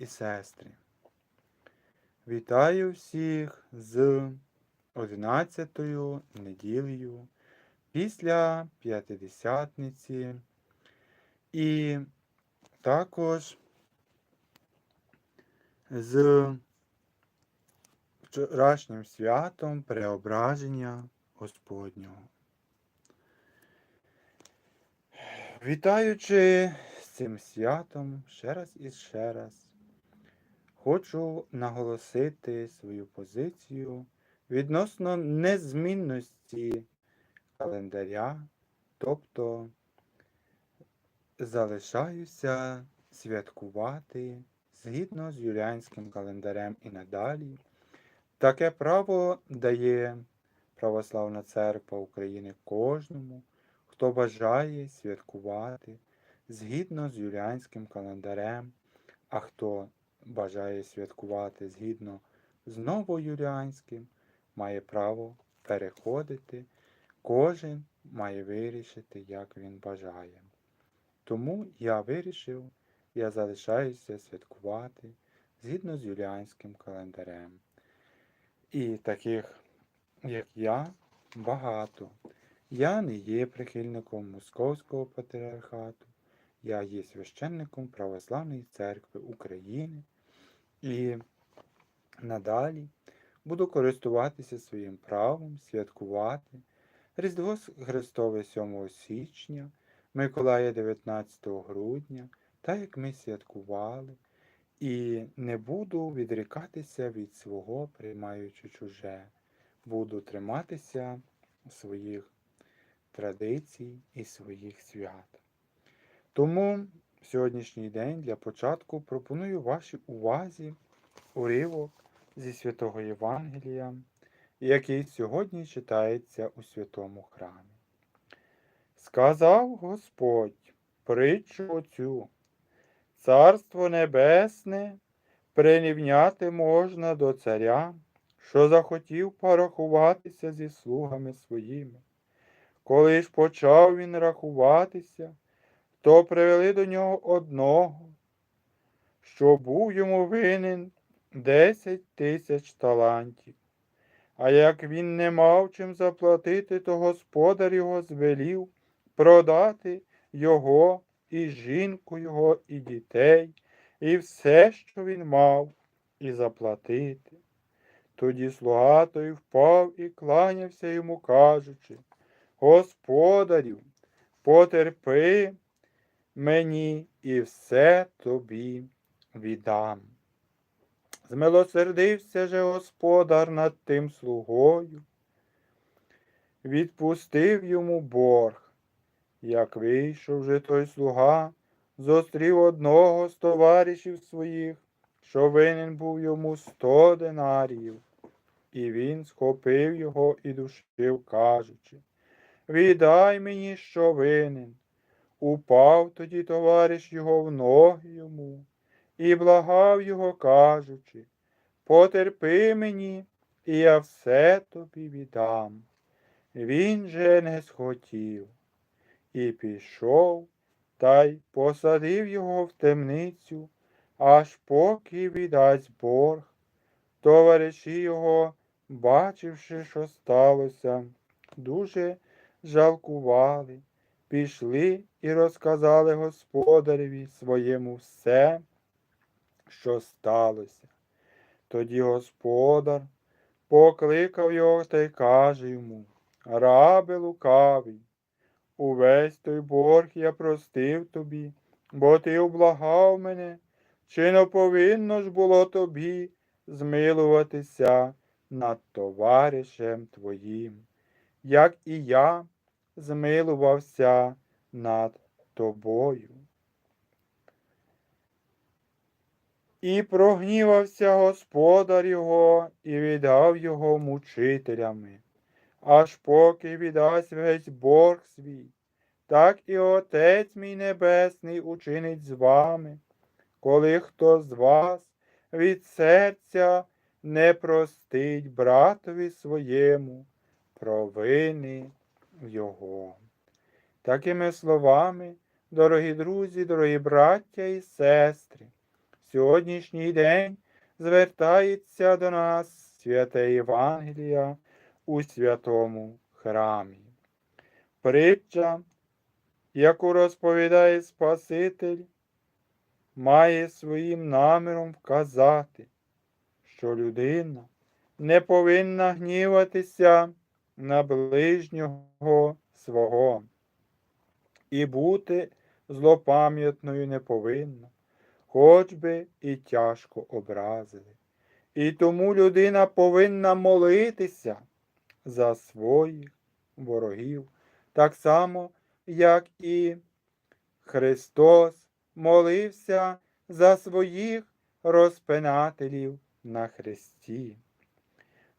і сестри, вітаю всіх з 11-ю неділею після П'ятидесятниці. І також з вчорашнім святом преображення Господнього. Вітаючи з цим святом ще раз і ще раз, хочу наголосити свою позицію відносно незмінності календаря, тобто залишаюся святкувати згідно з юліанським календарем і надалі. Таке право дає Православна Церква України кожному, хто бажає святкувати згідно з юліанським календарем, а хто бажає святкувати згідно з новоюліанським, має право переходити. Кожен має вирішити, як він бажає. Тому я вирішив, я залишаюся святкувати згідно з юліанським календарем. І таких, як я, багато. Я не є прихильником Московського патріархату, я є священником Православної церкви України і надалі буду користуватися своїм правом святкувати Різдво Христове 7 січня, Миколая 19 грудня, так як ми святкували, і не буду відрікатися від свого, приймаючи чуже, буду триматися своїх традицій і своїх свят. Тому сьогоднішній день для початку пропоную вашій увазі уривок зі святого Євангелія, який сьогодні читається у святому храмі. Сказав Господь притчу оцю, Царство Небесне прирівняти можна до царя, що захотів порахуватися зі слугами своїми. Коли ж почав він рахуватися, то привели до нього одного, що був йому винен десять тисяч талантів. А як він не мав чим заплатити, то господар його звелів продати його і жінку його, і дітей, і все, що він мав, і заплатити. Тоді слуга той впав і кланявся йому, кажучи, Господарю, потерпи мені і все тобі віддам. Змилосердився же господар над тим слугою, відпустив йому борг, як вийшов же той слуга, зустрів одного з товаришів своїх, що винен був йому сто динаріїв, і він схопив його і душив, кажучи Віддай мені, що винен. Упав тоді товариш його в ноги йому і благав його, кажучи, потерпи мені, і я все тобі віддам. Він же не схотів і пішов та й посадив його в темницю, аж поки віддасть борг. Товариші його, бачивши, що сталося, дуже жалкували, пішли і розказали господареві своєму все, що сталося. Тоді господар покликав його та й каже йому Рабе лукавий, увесь той борг я простив тобі, бо ти облагав мене, чи не повинно ж було тобі змилуватися над товаришем твоїм, як і я змилувався над тобою. І прогнівався господар його і віддав його мучителями, аж поки віддасть весь борг свій, так і Отець мій Небесний учинить з вами, коли хто з вас від серця не простить братові своєму провини його. Такими словами, дорогі друзі, дорогі браття і сестри, сьогоднішній день звертається до нас святе Євангелія у святому храмі. Притча, яку розповідає Спаситель, має своїм наміром вказати, що людина не повинна гніватися на ближнього свого і бути злопам'ятною не повинна, хоч би і тяжко образили. І тому людина повинна молитися за своїх ворогів, так само, як і Христос молився за своїх розпинателів на хресті.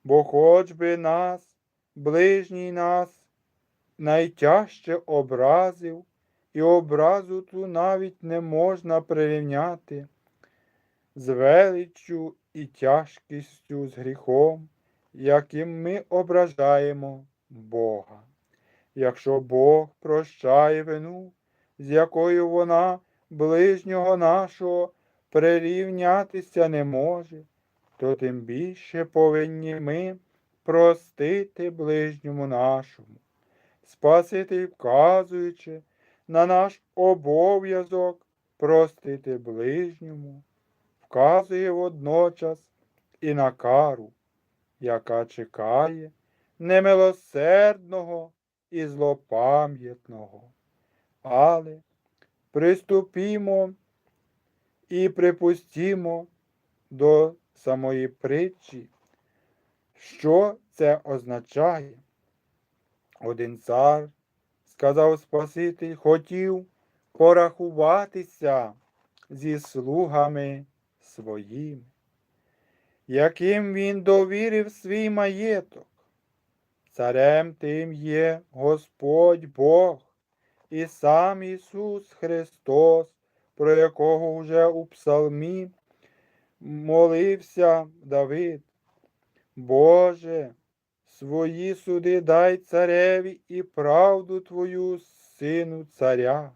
Бо хоч би нас, ближній нас, найтяжче образив, і образу ту навіть не можна прирівняти з величчю і тяжкістю з гріхом, яким ми ображаємо Бога. Якщо Бог прощає вину, з якою вона ближнього нашого прирівнятися не може, то тим більше повинні ми простити ближньому нашому. Спаситель, вказуючи на наш обов'язок простити ближньому, вказує водночас і на кару, яка чекає немилосердного і злопам'ятного. Але приступімо і припустімо до самої притчі, що це означає. Один цар, сказав Спаситель, хотів порахуватися зі слугами своїми, яким він довірив свій маєток. Царем тим є Господь Бог і сам Ісус Христос, про якого вже у псалмі молився Давид. Боже, свої суди дай цареві і правду Твою сину царя.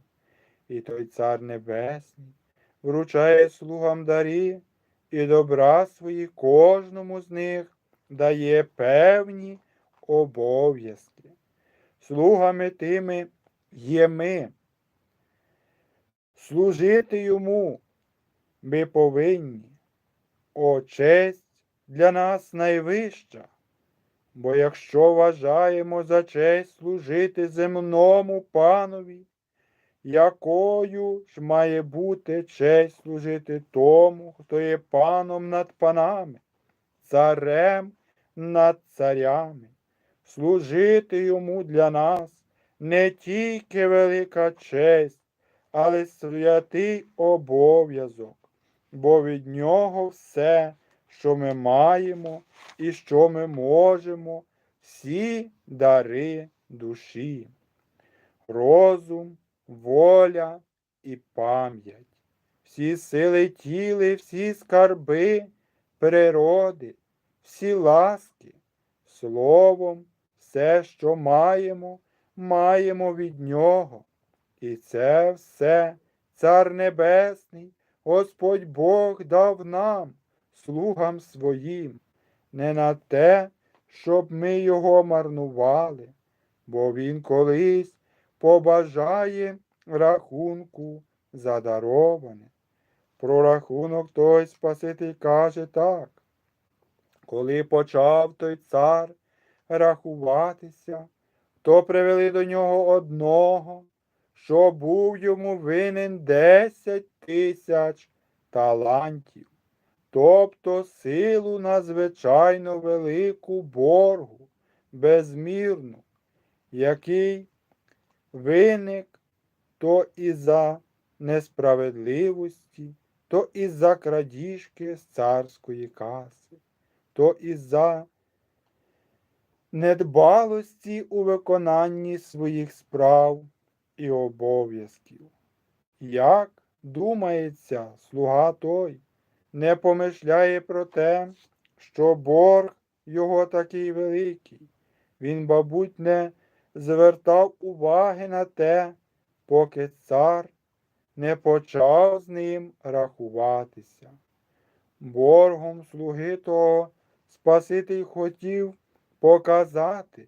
І той цар небесний вручає слугам дарі і добра свої кожному з них дає певні обов'язки. Слугами тими є ми. Служити йому ми повинні. О, честь для нас найвища. Бо якщо вважаємо за честь служити земному панові, якою ж має бути честь служити тому, хто є паном над панами, царем над царями, служити йому для нас не тільки велика честь, але святий обов'язок, бо від нього все, що ми маємо і що ми можемо, всі дари душі, розум, воля і пам'ять, всі сили тіли, всі скарби природи, всі ласки, словом, все, що маємо, маємо від нього. І це все Цар Небесний, Господь Бог дав нам, слугам своїм, не на те, щоб ми його марнували, бо Він колись побажає рахунку задароване. Про рахунок той Спаситель каже так. Коли почав той цар рахуватися, то привели до нього одного, що був йому винен десять тисяч талантів, тобто силу надзвичайно велику боргу, безмірну, який виник то із-за несправедливості, то із-за крадіжки з царської каси, то із-за недбалості у виконанні своїх справ і обов'язків. Як думається, слуга той не помишляє про те, що борг його такий великий. Він, мабуть, не звертав уваги на те, поки цар не почав з ним рахуватися. Боргом слуги того Спаситель хотів показати,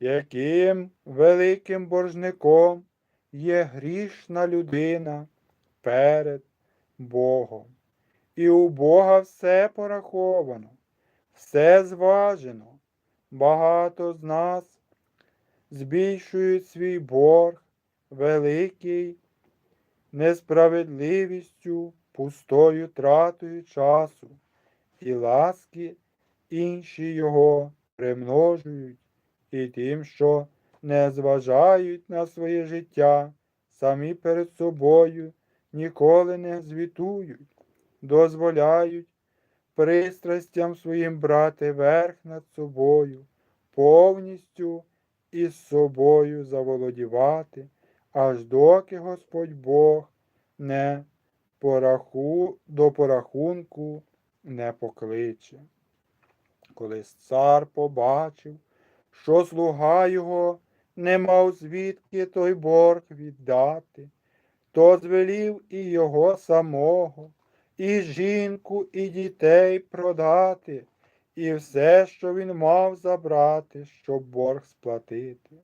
яким великим боржником є грішна людина перед Богом. І у Бога все пораховано, все зважено. Багато з нас збільшують свій борг великий несправедливістю, пустою тратою часу, і ласки інші його примножують, і тим, що не зважають на своє життя, самі перед собою ніколи не звітують, дозволяють пристрастям своїм брати верх над собою, повністю із собою заволодівати, аж доки Господь Бог не пораху, до порахунку не покличе. Коли цар побачив, що слуга його не мав звідки той борг віддати, то звелів і його самого, і жінку, і дітей продати, і все, що він мав забрати, щоб борг сплатити.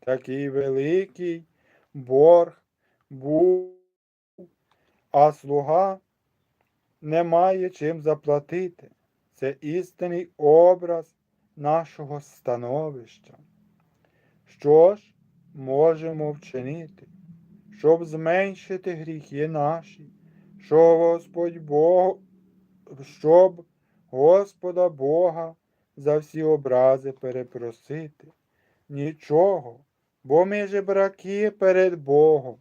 Такий великий борг був, а слуга не має чим заплатити. Це істинний образ нашого становища. Що ж можемо вчинити, щоб зменшити гріхи наші, щоб Господь Бог, щоб Господа Бога за всі образи перепросити? Нічого, бо ми жебраки перед Богом,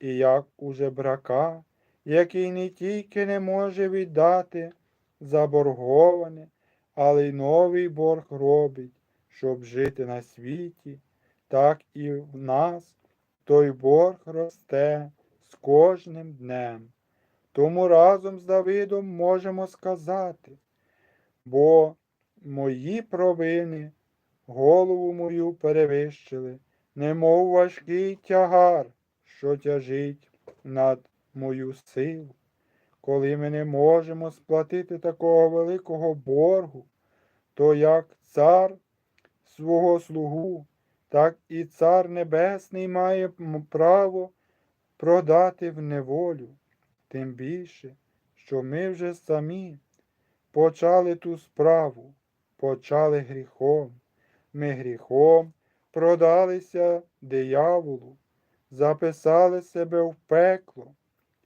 і як у жебрака, який не тільки не може віддати заборговане, але й новий борг робить, щоб жити на світі, так і в нас той борг росте з кожним днем. Тому разом з Давидом можемо сказати, бо мої провини голову мою перевищили, немов важкий тягар, що тяжить над мою силу. Коли ми не можемо сплатити такого великого боргу, то як цар свого слугу, так і цар Небесний має право продати в неволю, тим більше, що ми вже самі почали ту справу, почали гріхом. Ми гріхом продалися дияволу, записали себе в пекло,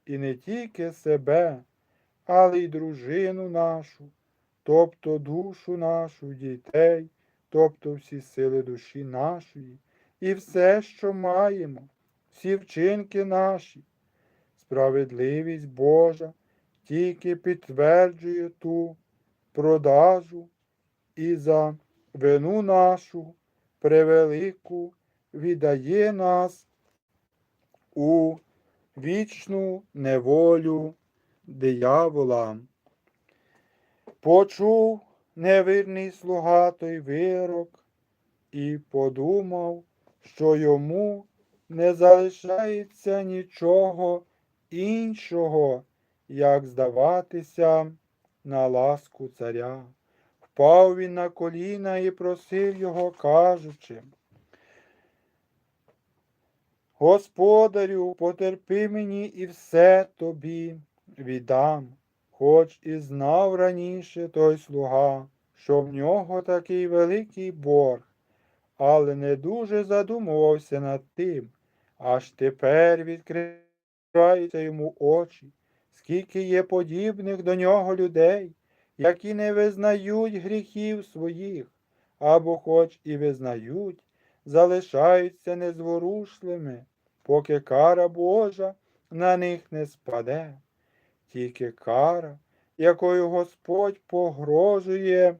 і не тільки себе, але й дружину нашу, тобто душу нашу, дітей, тобто всі сили душі нашої, і все, що маємо, всі вчинки наші. Справедливість Божа тільки підтверджує ту продажу і за вину нашу превелику віддає нас у вічну неволю диявола. Почув невірний слуга той вирок і подумав, що йому не залишається нічого іншого, як здаватися на ласку царя. Впав він на коліна і просив його, кажучи, Господарю, потерпи мені і все тобі віддам, хоч і знав раніше той слуга, що в нього такий великий борг, але не дуже задумувався над тим, аж тепер відкриваються йому очі, скільки є подібних до нього людей, які не визнають гріхів своїх, або хоч і визнають, залишаються незворушлими, поки кара Божа на них не спаде. Тільки кара, якою Господь погрожує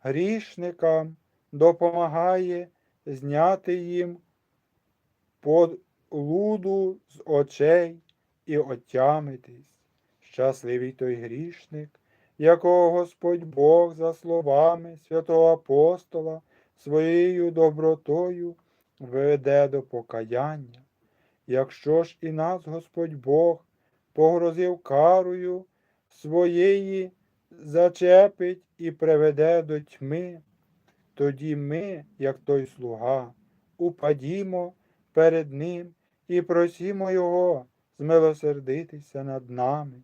грішникам, допомагає зняти їм луду з очей і отямитись. Щасливий той грішник, якого Господь Бог, за словами святого апостола, своєю добротою веде до покаяння. Якщо ж і нас Господь Бог погрозив карою своєї зачепить і приведе до тьми, тоді ми, як той слуга, упадімо перед Ним і просімо Його змилосердитися над нами,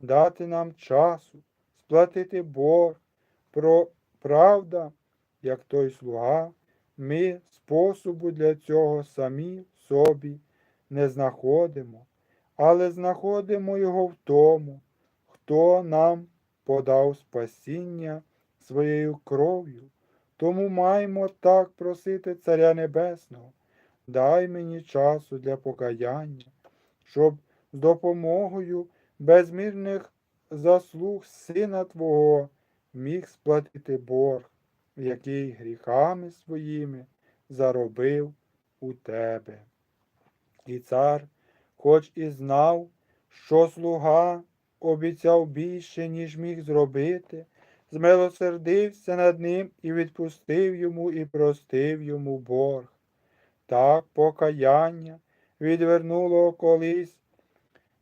дати нам часу, сплатити борг. Про правда, як той слуга, ми способу для цього самі собі не знаходимо, але знаходимо його в тому, хто нам подав спасіння своєю кров'ю. Тому маємо так просити Царя Небесного, дай мені часу для покаяння, щоб з допомогою безмірних заслуг Сина Твого міг сплатити борг, який гріхами своїми заробив у тебе. І цар, хоч і знав, що слуга обіцяв більше, ніж міг зробити, змилосердився над ним і відпустив йому і простив йому борг. Так покаяння відвернуло колись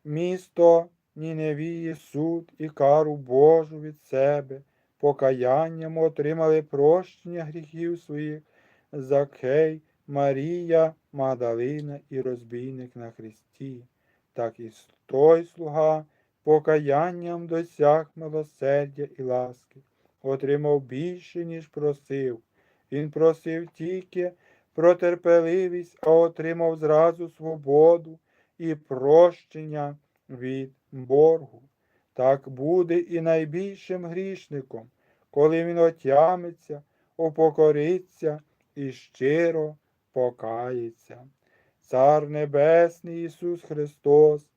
місто Ніневії суд і кару Божу від себе, покаянням отримали прощення гріхів своїх Закхей, Марія, Магдалина і розбійник на Христі. Так і той слуга покаянням досяг милосердя і ласки, отримав більше, ніж просив. Він просив тільки про терпеливість, а отримав зразу свободу і прощення від боргу. Так буде і найбільшим грішником, коли він отямиться, упокориться і щиро покається. Цар Небесний Ісус Христос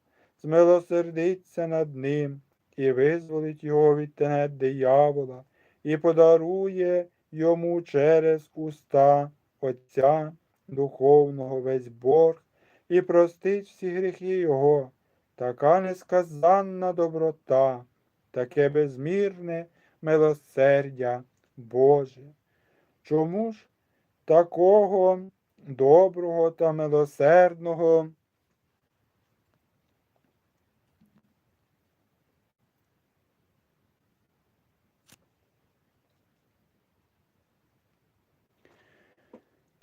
змилосердиться над ним і визволить його від тенет диявола, і подарує йому через уста Отця Духовного весь борг і простить всі гріхи Його, така несказанна доброта, таке безмірне милосердя Боже. Чому ж такого доброго та милосердного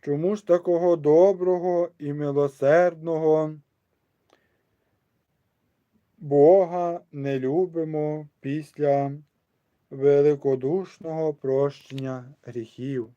Чому ж такого доброго і милосердного Бога не любимо після великодушного прощення гріхів?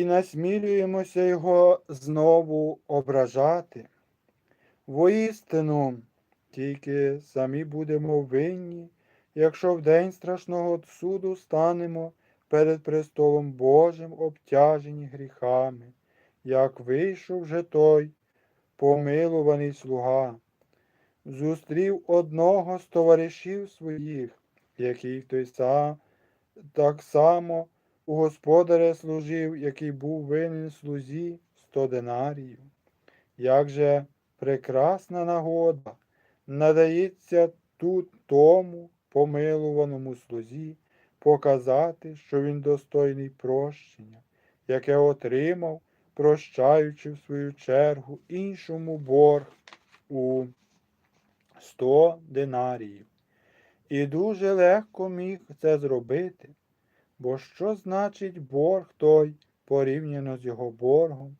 І насмілюємося його знову ображати. Воістину, тільки самі будемо винні, якщо в день страшного суду станемо перед престолом Божим обтяжені гріхами, як вийшов же той помилуваний слуга, зустрів одного з товаришів своїх, який той сам так само у господаря служив, який був винен слузі сто динаріїв. Як же прекрасна нагода надається тут тому помилуваному слузі показати, що він достойний прощення, яке отримав, прощаючи в свою чергу іншому борг у сто динаріїв. І дуже легко міг це зробити. Бо що значить борг той порівняно з його боргом,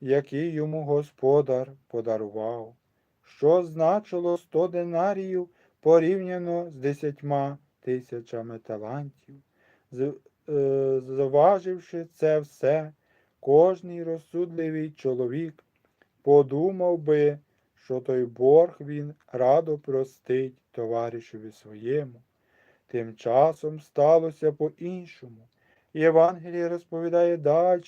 який йому господар подарував? Що значило сто динаріїв порівняно з десятьма тисячами талантів? Е, зваживши це все, кожний розсудливий чоловік подумав би, що той борг він радо простить товаришеві своєму. Тим часом сталося по-іншому. Євангеліє розповідає далі,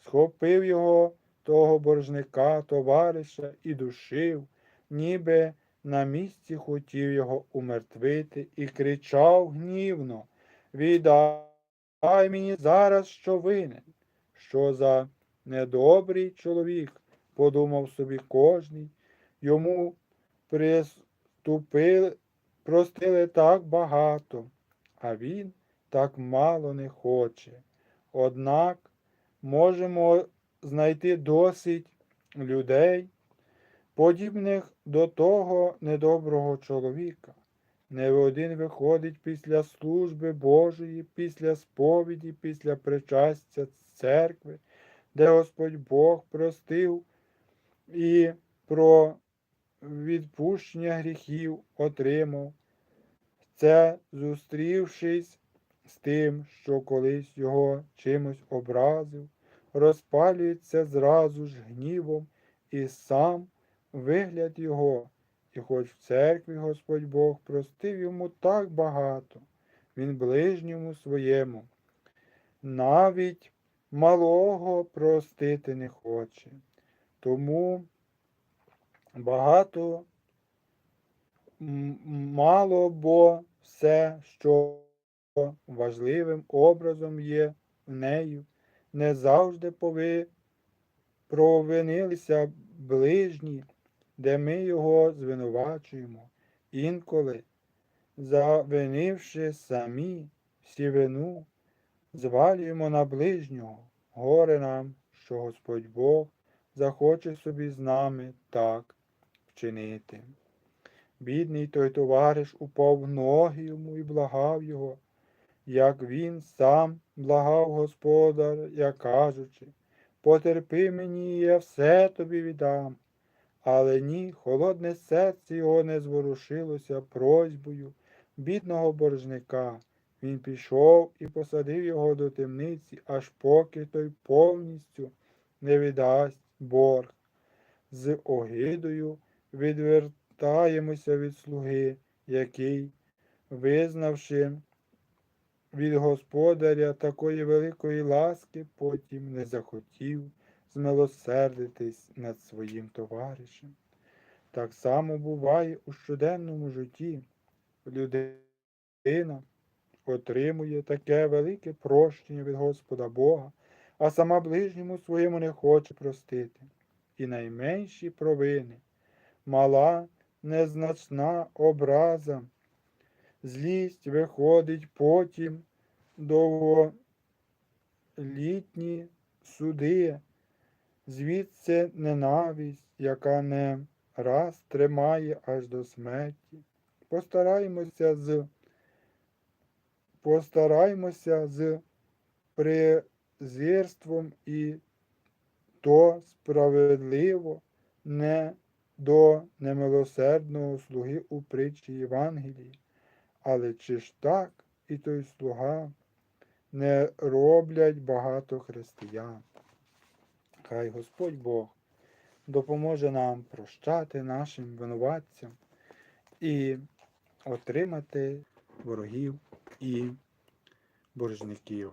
схопив його того боржника, товариша і душив, ніби на місці хотів його умертвити і кричав гнівно. Віддай мені зараз, що винен. Що за недобрий чоловік, подумав собі кожний, йому приступили, простили так багато, а він так мало не хоче. Однак можемо знайти досить людей, подібних до того недоброго чоловіка. Не один виходить після служби Божої, після сповіді, після причастя церкви, де Господь Бог простив і про відпущення гріхів отримав. Це зустрівшись з тим, що колись його чимось образив, розпалюється зразу ж гнівом і сам вигляд його. І хоч в церкві Господь Бог простив йому так багато, він ближньому своєму, навіть малого простити не хоче. Тому багато мало, бо все, що важливим образом є в нею, не завжди пови... провинилися ближні, де ми його звинувачуємо, інколи, завинивши самі всі вину, звалюємо на ближнього, горе нам, що Господь Бог захоче собі з нами так вчинити. Бідний той товариш упав ноги йому і благав його, як він сам благав Господаря, кажучи, потерпи мені, я все тобі віддам. Але ні, холодне серце його не зворушилося просьбою бідного боржника. Він пішов і посадив його до темниці, аж поки той повністю не віддасть борг. З огидою відвертаємося від слуги, який, визнавши від господаря такої великої ласки, потім не захотів змилосердитись над своїм товаришем. Так само буває у щоденному житті. Людина отримує таке велике прощення від Господа Бога, а сама ближньому своєму не хоче простити. І найменші провини, мала незначна образа, злість виходить потім довголітні суди, звідси ненависть, яка не раз тримає аж до смерті. Постараємося з постараємося з презирством і то справедливо не до немилосердного слуги у притчі Євангелії. Але чи ж так і той слуга не роблять багато християн? Хай Господь Бог допоможе нам прощати нашим винуватцям і отримати ворогів і боржників.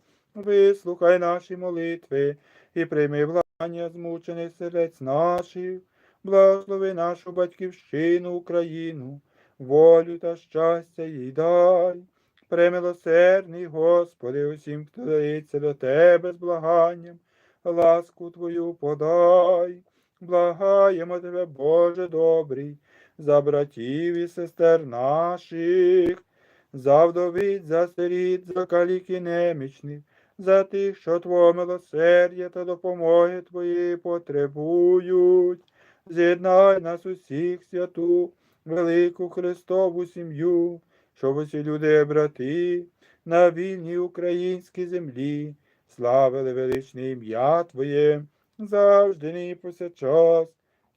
Вислухай наші молитви і прийми благання змучених сердець наших, благослови нашу батьківщину, Україну, волю та щастя їй дай. Премилосердний, Господи, усім, хто дається до Тебе з благанням, ласку Твою подай. Благаємо Тебе, Боже добрий, за братів і сестер наших, за вдовиць, за сиріт, за каліки немічних, за тих, що Твого милосердя та допомоги Твої потребують. З'єднай нас усіх святу, велику Христову сім'ю, щоб усі люди, брати, на вільній українській землі, славили величне ім'я Твоє, завжди нині повсякчас,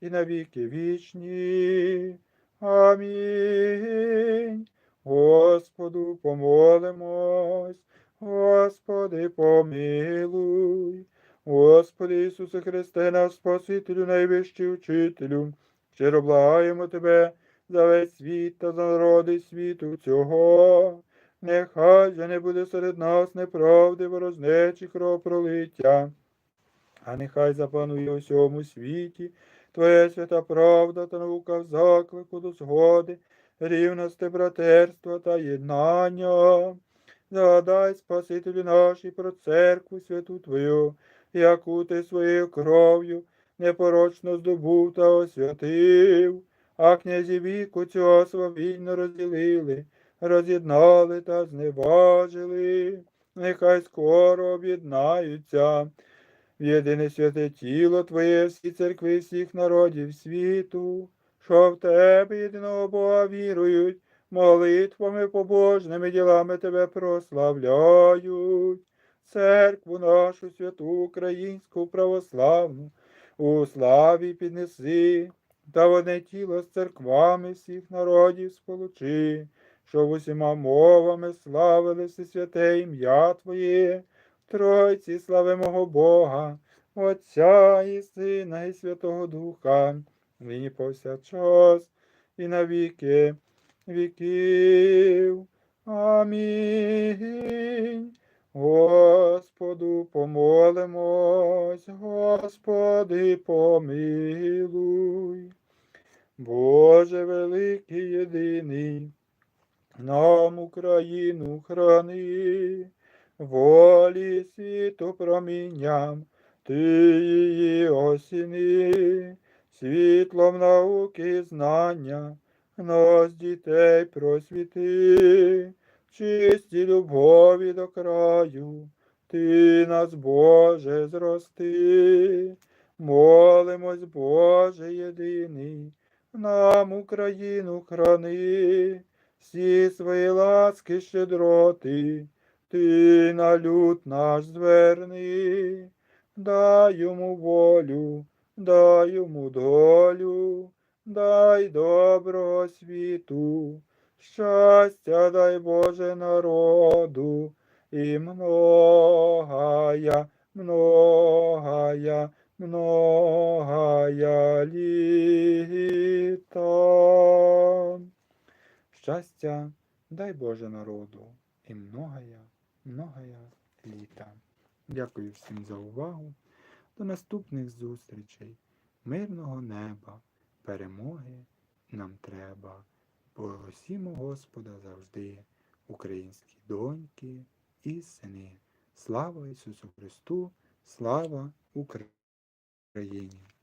і на віки вічні. Амінь. Господу помолимось, Господи помилуй. Господи Ісусе Христе, наш Спасителю, найвищий учителю, щиро благаємо Тебе за весь світ та за народи світу цього. Нехай же не буде серед нас неправди, ворожнечі кровопролиття, а нехай запанує у всьому світі Твоя свята правда та наука в заклику до згоди, рівності, братерства та єднання. Загадай, Спасителю наш, про церкву святу Твою, яку ти своєю кров'ю непорочно здобув та освятив, а князі віку цього свавільно розділили, роз'єднали та зневажили. Нехай скоро об'єднаються в єдине святе тіло Твоє, всі церкви всіх народів світу, що в Тебе єдиного Бога вірують, молитвами побожними ділами Тебе прославляють. Церкву нашу святу українську православну, у славі піднеси, та одне тіло з церквами всіх народів сполучи, щоб усіма мовами славили все святе ім'я Твоє, Тройці славимого Бога, Отця і Сина, і Святого Духа, нині повсякчас, і на віки віків. Амінь. Господу помолимось, Господи помилуй. Боже великий єдиний, нам Україну храни, волі світу промінням, ти її осіни, світлом науки знання, нас дітей просвіти, чисті любові до краю, ти нас, Боже, зрости, молимось, Боже єдиний, нам Україну храни, всі свої ласки щедроти, ти на люд наш зверни, дай йому волю, дай йому долю, дай доброго світу, щастя дай Боже народу, і многая, многая, многая літа. Щастя, дай Боже народу і многая, многая літа. Дякую всім за увагу. До наступних зустрічей. Мирного неба, перемоги нам треба. Благосімо Господа завжди, українські доньки і сини. Слава Ісусу Христу, слава Україні!